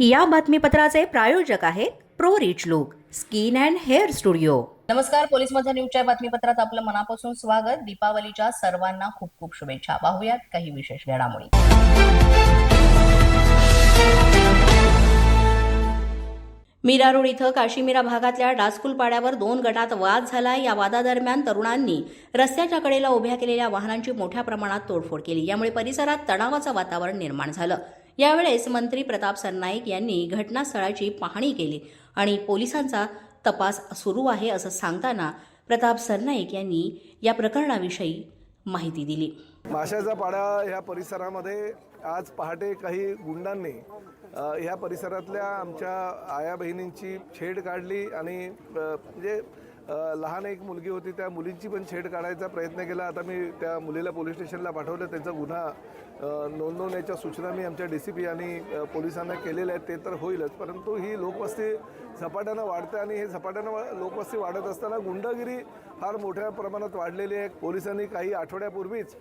या बातमीपत्राचे प्रायोजक आहेत Pro Rich Look skin and hair studio. नमस्कार पोलीस माझा न्यूजच्या बातमीपत्रात आपलं मनापासून स्वागत. दीपावलीच्या सर्वांना खूप खूप शुभेच्छा. पाहूयात काही विशेष घडामोडी. मीरा रोड इथं काशीमीरा भागातल्या डास्कुल पाड्यावर दोन गटात वाद झाला या वादादरम्यान तरुणांनी रस्त्याच्या कडेला उभ्या केलेल्या वाहनांची मोठ्या प्रमाणात तोडफोड केली. यामुळे परिसरात तणावाचं वातावरण निर्माण झालं. यावेळेस मंत्री प्रताप सरनाईक यांनी घटनास्थळाची पाहणी केली आणि पोलिसांचा तपास सुरू आहे असं सांगताना प्रताप सरनाईक यांनी या प्रकरणाविषयी माहिती दिली. माशाचा पाडा ह्या परिसरामध्ये आज पहाटे काही गुंडांनी ह्या परिसरातल्या आमच्या आया बहिणींची छेड काढली आणि म्हणजे लहान एक मुलगी होती त्या मुलींची पण छेड काढायचा प्रयत्न केला. आता मी त्या मुलीला पोलीस स्टेशनला पाठवलं. त्यांचा गुन्हा नोंदवण्याच्या सूचना मी आमच्या डी सी पी आणि पोलिसांना केलेल्या आहेत. ते तर होईलच परंतु ही लोकवस्ती झपाट्यानं वाढते आणि हे झपाट्यानं लोकवस्ती वाढत असताना गुंडगिरी फार मोठ्या प्रमाणात वाढलेली आहे. पोलिसांनी काही आठवड्यापूर्वीच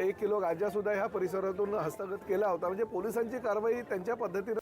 एक किलो गांजासुद्धा ह्या परिसरातून हस्तगत केला होता. म्हणजे पोलिसांची कारवाई त्यांच्या पद्धतीनं